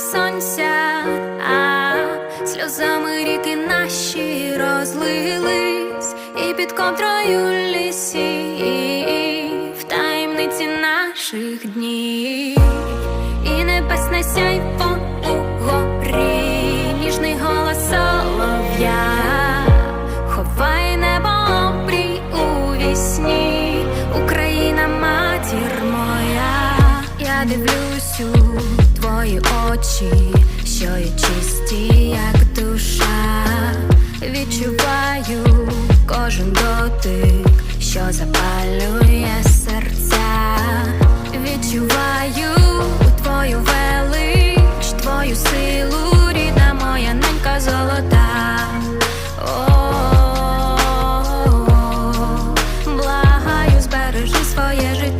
сонця, а сльозами ріки наші розлились, і під контрою лісів, в таємниці наших днів, і небесне сяйво дивлюсь у твої очі, що є чисті, як душа, відчуваю кожен дотик, що запалює серця, відчуваю твою велич, твою силу, рідна моя ненька золота. О, благаю, своє життя.